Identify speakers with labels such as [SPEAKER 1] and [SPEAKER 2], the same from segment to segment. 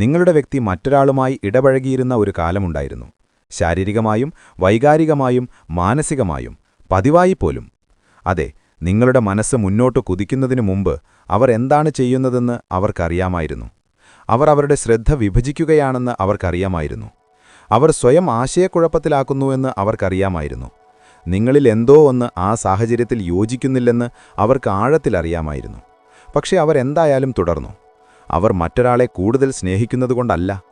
[SPEAKER 1] നിങ്ങളുടെ വ്യക്തി മറ്റൊരാളുമായി ഇടപഴകിയിരുന്ന ഒരു കാലമുണ്ടായിരുന്നു. ശാരീരികമായും വൈകാരികമായും മാനസികമായും പതിവായി പോലും. അതെ നിങ്ങളുടെ മനസ്സ് മുന്നോട്ട് കുതിക്കുന്നതിനു മുമ്പ് അവർ എന്താണ് ചെയ്യുന്നതെന്ന് അവർക്കറിയാമായിരുന്നു. അവർ അവരുടെ ശ്രദ്ധ വിഭജിക്കുകയാണെന്ന് അവർക്കറിയാമായിരുന്നു. അവർ സ്വയം ആശയക്കുഴപ്പത്തിലാക്കുന്നുവെന്ന് അവർക്കറിയാമായിരുന്നു. നിങ്ങളിൽ എന്തോ ഒന്ന് ആ സാഹചര്യത്തിൽ യോജിക്കുന്നില്ലെന്ന് അവർക്ക് ആഴത്തിലറിയാമായിരുന്നു. പക്ഷേ അവരെന്തായാലും തുടർന്നു. അവർ മറ്റൊരാളെ കൂടുതൽ സ്നേഹിക്കുന്നതുകൊണ്ടല്ല.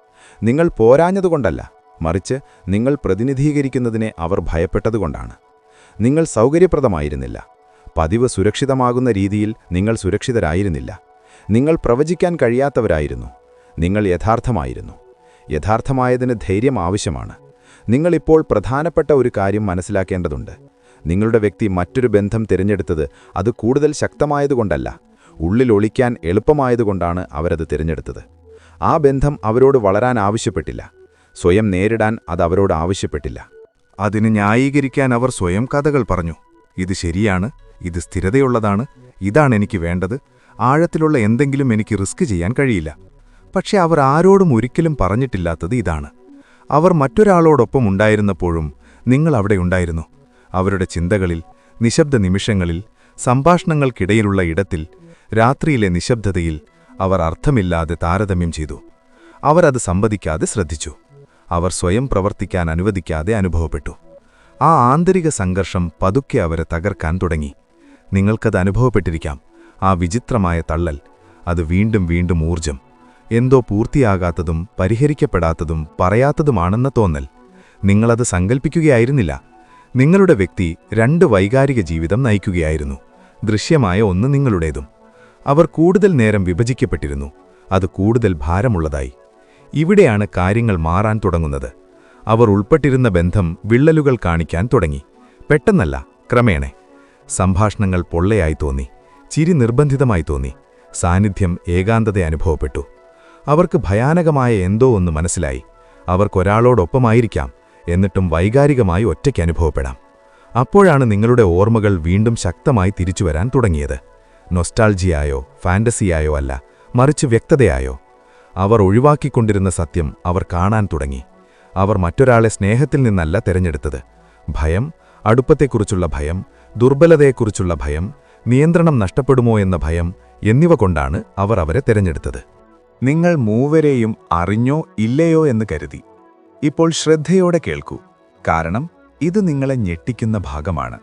[SPEAKER 1] നിങ്ങൾ പോരാഞ്ഞതുകൊണ്ടല്ല. മറിച്ച് നിങ്ങൾ പ്രതിനിധീകരിക്കുന്നതിനെ അവർ ഭയപ്പെട്ടതുകൊണ്ടാണ്. നിങ്ങൾ സൗകര്യപ്രദമായിരുന്നില്ല. പതിവ് സുരക്ഷിതമാകുന്ന രീതിയിൽ നിങ്ങൾ സുരക്ഷിതരായിരുന്നില്ല. നിങ്ങൾ പ്രവചിക്കാൻ കഴിയാത്തവരായിരുന്നു. നിങ്ങൾ യഥാർത്ഥമായിരുന്നു. യഥാർത്ഥമായതിന് ധൈര്യം ആവശ്യമാണ്. നിങ്ങളിപ്പോൾ പ്രധാനപ്പെട്ട ഒരു കാര്യം മനസ്സിലാക്കേണ്ടതുണ്ട്. നിങ്ങളുടെ വ്യക്തി മറ്റൊരു ബന്ധം തിരഞ്ഞെടുത്തത് അത് കൂടുതൽ ശക്തമായതുകൊണ്ടല്ല. ഉള്ളിൽ ഒളിക്കാൻ എളുപ്പമായതുകൊണ്ടാണ് അവരത് തിരഞ്ഞെടുത്തത്. ആ ബന്ധം അവരോട് വളരാൻ ആവശ്യപ്പെട്ടില്ല. സ്വയം നേരിടാൻ അത് അവരോട് ആവശ്യപ്പെട്ടില്ല.
[SPEAKER 2] അതിന് ന്യായീകരിക്കാൻ അവർ സ്വയം കഥകൾ പറഞ്ഞു. ഇത് ശരിയാണ് ഇത് സ്ഥിരതയുള്ളതാണ് ഇതാണ് എനിക്ക് വേണ്ടത് ആഴത്തിലുള്ള എന്തെങ്കിലും എനിക്ക് റിസ്ക് ചെയ്യാൻ കഴിയില്ല. പക്ഷെ അവർ ആരോടും ഒരിക്കലും പറഞ്ഞിട്ടില്ലാത്തത് ഇതാണ്. അവർ മറ്റൊരാളോടൊപ്പം ഉണ്ടായിരുന്നപ്പോഴും നിങ്ങൾ അവിടെ ഉണ്ടായിരുന്നു. അവരുടെ ചിന്തകളിൽ നിശബ്ദ നിമിഷങ്ങളിൽ സംഭാഷണങ്ങൾക്കിടയിലുള്ള ഇടത്തിൽ രാത്രിയിലെ നിശബ്ദതയിൽ അവർ അർത്ഥമില്ലാതെ താരതമ്യം ചെയ്തു. അവർ അത് സംവദിക്കാതെ ശ്രദ്ധിച്ചു. അവർ സ്വയം പ്രവർത്തിക്കാൻ അനുവദിക്കാതെ അനുഭവപ്പെട്ടു. ആ ആന്തരിക സംഘർഷം പതുക്കെ അവരെ തകർക്കാൻ തുടങ്ങി. നിങ്ങൾക്കത് അനുഭവപ്പെട്ടിരിക്കാം. ആ വിചിത്രമായ തള്ളൽ അത് വീണ്ടും വീണ്ടും ഊർജം എന്തോ പൂർത്തിയാകാത്തതും പരിഹരിക്കപ്പെടാത്തതും പറയാത്തതുമാണെന്ന തോന്നൽ. നിങ്ങളത് സങ്കൽപ്പിക്കുകയായിരുന്നില്ല. നിങ്ങളുടെ വ്യക്തി രണ്ട് വൈകാരിക ജീവിതം നയിക്കുകയായിരുന്നു. ദൃശ്യമായ ഒന്ന് നിങ്ങളുടേതും. അവർ കൂടുതൽ നേരം വിഭജിക്കപ്പെട്ടിരുന്നു. അത് കൂടുതൽ ഭാരമുള്ളതായി. ഇവിടെയാണ് കാര്യങ്ങൾ മാറാൻ തുടങ്ങുന്നത്. അവർ ഉൾപ്പെട്ടിരുന്ന ബന്ധം വിള്ളലുകൾ കാണിക്കാൻ തുടങ്ങി. പെട്ടെന്നല്ല ക്രമേണെ. സംഭാഷണങ്ങൾ പൊള്ളയായി തോന്നി. ചിരി നിർബന്ധിതമായി തോന്നി. സാന്നിധ്യം ഏകാന്തത അനുഭവപ്പെട്ടു. അവർക്ക് ഭയാനകമായ എന്തോ ഒന്ന് മനസ്സിലായി. അവർക്കൊരാളോടൊപ്പമായിരിക്കാം എന്നിട്ടും വൈകാരികമായി ഒറ്റയ്ക്ക് അനുഭവപ്പെടാം. അപ്പോഴാണ് നിങ്ങളുടെ ഓർമ്മകൾ വീണ്ടും ശക്തമായി തിരിച്ചുവരാൻ തുടങ്ങിയത്. നൊസ്റ്റാൾജിയായോ ഫാന്റസിയായോ അല്ല മറിച്ച് വ്യക്തതയായോ. അവർ ഒഴിവാക്കിക്കൊണ്ടിരുന്ന സത്യം അവർ കാണാൻ തുടങ്ങി. അവർ മറ്റൊരാളെ സ്നേഹത്തിൽ നിന്നല്ല തിരഞ്ഞെടുത്തത്. ഭയം അടുപ്പത്തെക്കുറിച്ചുള്ള ഭയം ദുർബലതയെക്കുറിച്ചുള്ള ഭയം നിയന്ത്രണം നഷ്ടപ്പെടുമോ എന്ന ഭയം എന്നിവ കൊണ്ടാണ് അവർ അവരെ തിരഞ്ഞെടുത്തത്.
[SPEAKER 3] നിങ്ങൾ മൂവരെയും അറിഞ്ഞോ ഇല്ലയോ എന്ന് കരുതി. ഇപ്പോൾ ശ്രദ്ധയോടെ കേൾക്കൂ. കാരണം ഇത് നിങ്ങളെ ഞെട്ടിക്കുന്ന ഭാഗമാണ്.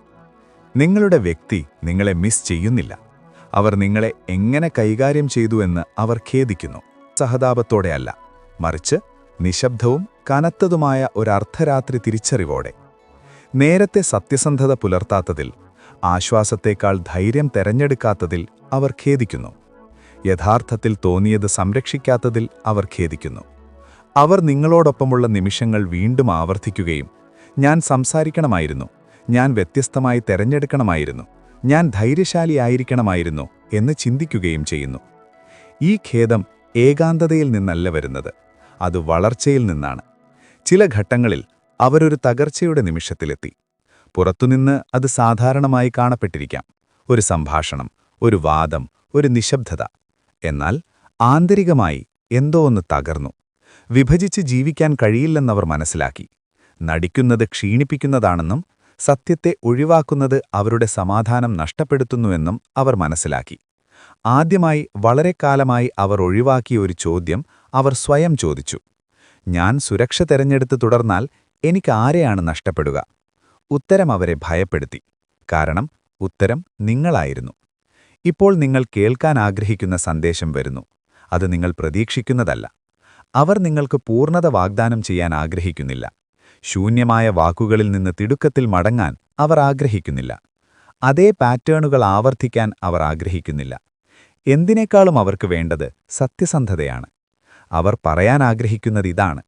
[SPEAKER 3] നിങ്ങളുടെ വ്യക്തി നിങ്ങളെ മിസ് ചെയ്യുന്നില്ല. അവർ നിങ്ങളെ എങ്ങനെ കൈകാര്യം ചെയ്തു എന്ന് അവർ ഖേദിക്കുന്നു. സഹതാപത്തോടെയല്ല മറിച്ച് നിശബ്ദവും കനത്തതുമായ ഒരർദ്ധരാത്രി തിരിച്ചറിവോടെ. നേരത്തെ സത്യസന്ധത പുലർത്താത്തതിൽ ആശ്വാസത്തേക്കാൾ ധൈര്യം തെരഞ്ഞെടുക്കാത്തതിൽ അവർ ഖേദിക്കുന്നു. യഥാർത്ഥത്തിൽ തോന്നിയത് സംരക്ഷിക്കാത്തതിൽ അവർ ഖേദിക്കുന്നു. അവർ നിങ്ങളോടൊപ്പമുള്ള നിമിഷങ്ങൾ വീണ്ടും ആവർത്തിക്കുകയും ഞാൻ സംസാരിക്കണമായിരുന്നു ഞാൻ വ്യത്യസ്തമായി തെരഞ്ഞെടുക്കണമായിരുന്നു ഞാൻ ധൈര്യശാലിയായിരിക്കണമായിരുന്നു എന്ന് ചിന്തിക്കുകയും ചെയ്യുന്നു. ഈ ഖേദം ഏകാന്തതയിൽ നിന്നല്ല വരുന്നത് അത് വളർച്ചയിൽ നിന്നാണ്. ചില ഘട്ടങ്ങളിൽ അവരൊരു തകർച്ചയുടെ നിമിഷത്തിലെത്തി. പുറത്തുനിന്ന് അത് സാധാരണമായി കാണപ്പെട്ടിരിക്കാം. ഒരു സംഭാഷണം ഒരു വാദം ഒരു നിശബ്ദത. എന്നാൽ ആന്തരികമായി എന്തോ ഒന്ന് തകർന്നു. വിഭജിച്ച് ജീവിക്കാൻ കഴിയില്ലെന്നവർ മനസ്സിലാക്കി. നടിക്കുന്നത് ക്ഷീണിപ്പിക്കുന്നതാണെന്നും സത്യത്തെ ഒഴിവാക്കുന്നത് അവരുടെ സമാധാനം നഷ്ടപ്പെടുത്തുന്നുവെന്നും അവർ മനസ്സിലാക്കി. ആദ്യമായി വളരെ കാലമായി അവർ ഒഴിവാക്കിയ ഒരു ചോദ്യം അവർ സ്വയം ചോദിച്ചു. ഞാൻ സുരക്ഷ തെരഞ്ഞെടുത്ത് തുടർന്നാൽ എനിക്ക് ആരെയാണ് നഷ്ടപ്പെടുക? ഉത്തരം അവരെ ഭയപ്പെടുത്തി. കാരണം ഉത്തരം നിങ്ങളായിരുന്നു. ഇപ്പോൾ നിങ്ങൾ കേൾക്കാൻ ആഗ്രഹിക്കുന്ന സന്ദേശം വരുന്നു. അത് നിങ്ങൾ പ്രതീക്ഷിക്കുന്നതല്ല. അവർ നിങ്ങൾക്ക് പൂർണത വാഗ്ദാനം ചെയ്യാൻ ആഗ്രഹിക്കുന്നില്ല. ശൂന്യമായ വാക്കുകളിൽ നിന്ന് തിടുക്കത്തിൽ മടങ്ങാൻ അവർ ആഗ്രഹിക്കുന്നില്ല. അതേ പാറ്റേണുകൾ ആവർത്തിക്കാൻ അവർ ആഗ്രഹിക്കുന്നില്ല. എന്തിനേക്കാളും അവർക്ക് വേണ്ടത് സത്യസന്ധതയാണ്. അവർ പറയാൻ ആഗ്രഹിക്കുന്നത് ഇതാണ്.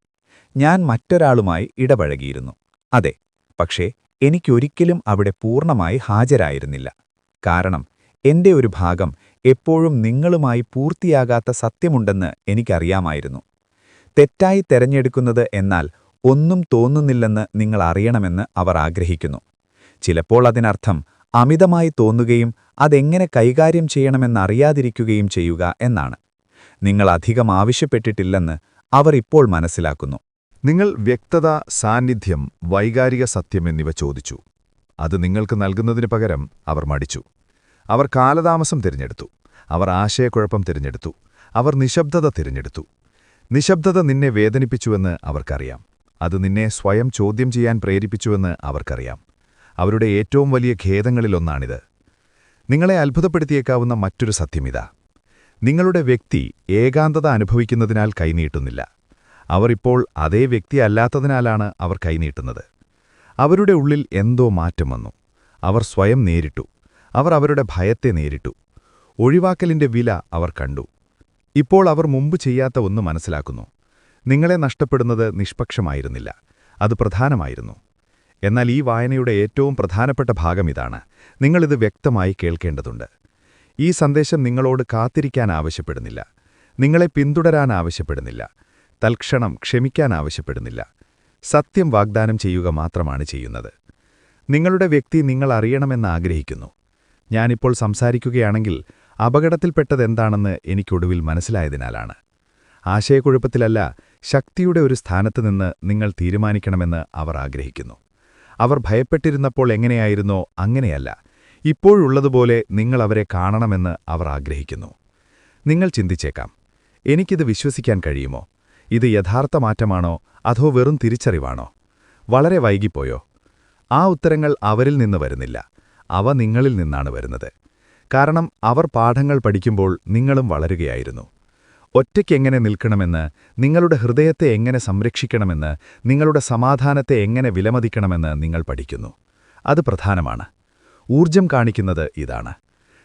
[SPEAKER 3] ഞാൻ മറ്റൊരാളുമായി ഇടപഴകിയിരുന്നു. അതെ പക്ഷേ എനിക്കൊരിക്കലും അവിടെ പൂർണമായി ഹാജരായിരുന്നില്ല. കാരണം എന്റെ ഒരു ഭാഗം എപ്പോഴും നിങ്ങളുമായി പൂർത്തിയാകാത്ത സത്യമുണ്ടെന്ന് എനിക്കറിയാമായിരുന്നു. തെറ്റായി തെരഞ്ഞെടുക്കുന്നത് എന്നാൽ ഒന്നും തോന്നുന്നില്ലെന്ന് നിങ്ങൾ അറിയണമെന്ന് അവർ ആഗ്രഹിക്കുന്നു. ചിലപ്പോൾ അതിനർത്ഥം അമിതമായി തോന്നുകയും അതെങ്ങനെ കൈകാര്യം ചെയ്യണമെന്നറിയാതിരിക്കുകയും ചെയ്യുക എന്നാണ്. നിങ്ങൾ അധികം ആവശ്യപ്പെട്ടിട്ടില്ലെന്ന് അവർ ഇപ്പോൾ മനസ്സിലാക്കുന്നു.
[SPEAKER 2] നിങ്ങൾ വ്യക്തത സാന്നിധ്യം വൈകാരിക സത്യം എന്നിവ ചോദിച്ചു. അത് നിങ്ങൾക്ക് നൽകുന്നതിന് പകരം അവർ മടിച്ചു. അവർ കാലതാമസം തിരഞ്ഞെടുത്തു. അവർ ആശയക്കുഴപ്പം തിരഞ്ഞെടുത്തു. അവർ നിശബ്ദത തിരഞ്ഞെടുത്തു. നിശബ്ദത നിന്നെ വേദനിപ്പിച്ചുവെന്ന് അവർക്കറിയാം. അത് നിന്നെ സ്വയം ചോദ്യം ചെയ്യാൻ പ്രേരിപ്പിച്ചുവെന്ന് അവർക്കറിയാം. അവരുടെ ഏറ്റവും വലിയ ഖേദങ്ങളിലൊന്നാണിത് നിങ്ങളെ അത്ഭുതപ്പെടുത്തിയേക്കാവുന്ന മറ്റൊരു സത്യമിതാ. നിങ്ങളുടെ വ്യക്തി ഏകാന്തത അനുഭവിക്കുന്നതിനാൽ കൈനീട്ടുന്നില്ല. അവർ ഇപ്പോൾ അതേ വ്യക്തിയല്ലാത്തതിനാലാണ് അവർ കൈനീട്ടുന്നത്. അവരുടെ ഉള്ളിൽ എന്തോ മാറ്റം വന്നു. അവർ സ്വയം നേരിട്ടു. അവർ അവരുടെ ഭയത്തെ നേരിട്ടു. ഒഴിവാക്കലിന്റെ വില അവർ കണ്ടു. ഇപ്പോൾ അവർ മുമ്പ് ചെയ്യാത്ത ഒന്ന് മനസ്സിലാക്കുന്നു. നിങ്ങളെ നഷ്ടപ്പെടുന്നത് നിഷ്പക്ഷമായിരുന്നില്ല. അത് പ്രധാനമായിരുന്നു. എന്നാൽ ഈ വായനയുടെ ഏറ്റവും പ്രധാനപ്പെട്ട ഭാഗം ഇതാണ്. നിങ്ങളിത് വ്യക്തമായി കേൾക്കേണ്ടതുണ്ട്. ഈ സന്ദേശം നിങ്ങളോട് കാത്തിരിക്കാൻ ആവശ്യപ്പെടുന്നില്ല. നിങ്ങളെ പിന്തുടരാൻ ആവശ്യപ്പെടുന്നില്ല. തൽക്ഷണം ക്ഷമിക്കാൻ ആവശ്യപ്പെടുന്നില്ല. സത്യം വാഗ്ദാനം ചെയ്യുക മാത്രമാണ് ചെയ്യുന്നത്. നിങ്ങളുടെ വ്യക്തി നിങ്ങൾ അറിയണമെന്ന് ആഗ്രഹിക്കുന്നു. ഞാനിപ്പോൾ സംസാരിക്കുകയാണെങ്കിൽ അപകടത്തിൽപ്പെട്ടതെന്താണെന്ന് എനിക്കൊടുവിൽ മനസ്സിലായതിനാലാണ്. ആശയക്കുഴപ്പത്തിലല്ല ശക്തിയുടെ ഒരു സ്ഥാനത്ത് നിന്ന് നിങ്ങൾ തീരുമാനിക്കണമെന്ന് അവർ ആഗ്രഹിക്കുന്നു. അവർ ഭയപ്പെട്ടിരുന്നപ്പോൾ എങ്ങനെയായിരുന്നോ അങ്ങനെയല്ല. ഇപ്പോഴുള്ളതുപോലെ നിങ്ങൾ അവരെ കാണണമെന്ന് അവർ ആഗ്രഹിക്കുന്നു. നിങ്ങൾ ചിന്തിച്ചേക്കാം എനിക്കിത് വിശ്വസിക്കാൻ കഴിയുമോ? ഇത് യഥാർത്ഥ മാറ്റമാണോ? അതോ വെറും തിരിച്ചറിവാണോ? വളരെ വൈകിപ്പോയോ? ആ ഉത്തരങ്ങൾ അവരിൽ നിന്ന് വരുന്നില്ല. അവ നിങ്ങളിൽ നിന്നാണ് വരുന്നത്. കാരണം അവർ പാഠങ്ങൾ പഠിക്കുമ്പോൾ നിങ്ങളും വളരുകയായിരുന്നു. ഒറ്റയ്ക്കെങ്ങനെ നിൽക്കണമെന്ന് നിങ്ങളുടെ ഹൃദയത്തെ എങ്ങനെ സംരക്ഷിക്കണമെന്ന് നിങ്ങളുടെ സമാധാനത്തെ എങ്ങനെ വിലമതിക്കണമെന്ന് നിങ്ങൾ പഠിക്കുന്നു. അത് പ്രധാനമാണ്. ഊർജം കാണിക്കുന്നത് ഇതാണ്.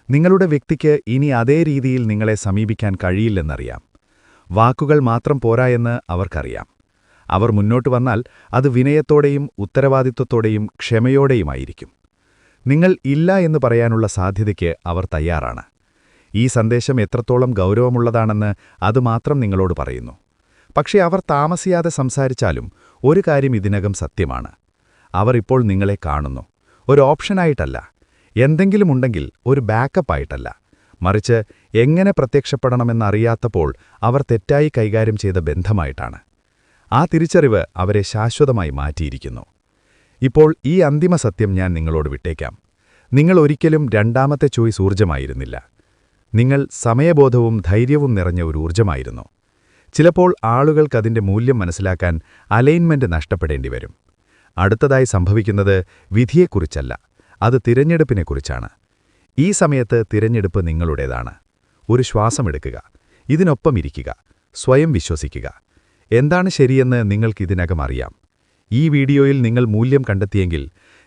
[SPEAKER 2] നിങ്ങളുടെ വ്യക്തിക്ക് ഇനി അതേ രീതിയിൽ നിങ്ങളെ സമീപിക്കാൻ കഴിയില്ലെന്നറിയാം. വാക്കുകൾ മാത്രം പോരായെന്ന് അവർക്കറിയാം. അവർ മുന്നോട്ട് വന്നാൽ അത് വിനയത്തോടെയും ഉത്തരവാദിത്വത്തോടെയും ക്ഷമയോടെയുമായിരിക്കും. നിങ്ങൾ ഇല്ല എന്ന് പറയാനുള്ള സാധ്യതയ്ക്ക് അവർ തയ്യാറാണ്. ഈ സന്ദേശം എത്രത്തോളം ഗൗരവമുള്ളതാണെന്ന് അതുമാത്രം നിങ്ങളോട് പറയുന്നു. പക്ഷേ അവർ താമസിയാതെ സംസാരിച്ചാലും ഒരു കാര്യം ഇതിനകം സത്യമാണ്. അവർ ഇപ്പോൾ നിങ്ങളെ കാണുന്നു. ഒരു ഓപ്ഷനായിട്ടല്ല. എന്തെങ്കിലും ഉണ്ടെങ്കിൽ ഒരു ബാക്കപ്പായിട്ടല്ല. മറിച്ച് എങ്ങനെ പ്രത്യക്ഷപ്പെടണമെന്നറിയാത്തപ്പോൾ അവർ തെറ്റായി കൈകാര്യം ചെയ്ത ബന്ധമായിട്ടാണ്. ആ തിരിച്ചറിവ് അവരെ ശാശ്വതമായി മാറ്റിയിരിക്കുന്നു. ഇപ്പോൾ ഈ അന്തിമ സത്യം ഞാൻ നിങ്ങളോട് വിട്ടേക്കാം. നിങ്ങൾ ഒരിക്കലും രണ്ടാമത്തെ ചോയ്സ് ഊർജമായിരുന്നില്ല നിങ്ങൾ സമയബോധവും ധൈര്യവും നിറഞ്ഞ ഒരു ഊർജമായിരുന്നു. ചിലപ്പോൾ ആളുകൾക്കതിന്റെ മൂല്യം മനസ്സിലാക്കാൻ അലൈൻമെന്റ് നഷ്ടപ്പെടേണ്ടി വരും. അടുത്തതായി സംഭവിക്കുന്നത് വിധിയെക്കുറിച്ചല്ല അത് തിരഞ്ഞെടുപ്പിനെക്കുറിച്ചാണ്. ഈ സമയത്ത് തിരഞ്ഞെടുപ്പ് നിങ്ങളുടേതാണ്. ഒരു ശ്വാസമെടുക്കുക ഇതിനൊപ്പം ഇരിക്കുക സ്വയം വിശ്വസിക്കുക. എന്താണ് ശരിയെന്ന് നിങ്ങൾക്കിതിനകം അറിയാം. ഈ വീഡിയോയിൽ നിങ്ങൾ മൂല്യം കണ്ടെത്തിയെങ്കിൽ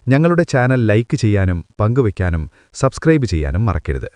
[SPEAKER 2] ഞങ്ങളുടെ ചാനൽ ലൈക്ക് ചെയ്യാനും പങ്കുവയ്ക്കാനും സബ്സ്ക്രൈബ് ചെയ്യാനും മറക്കരുത്.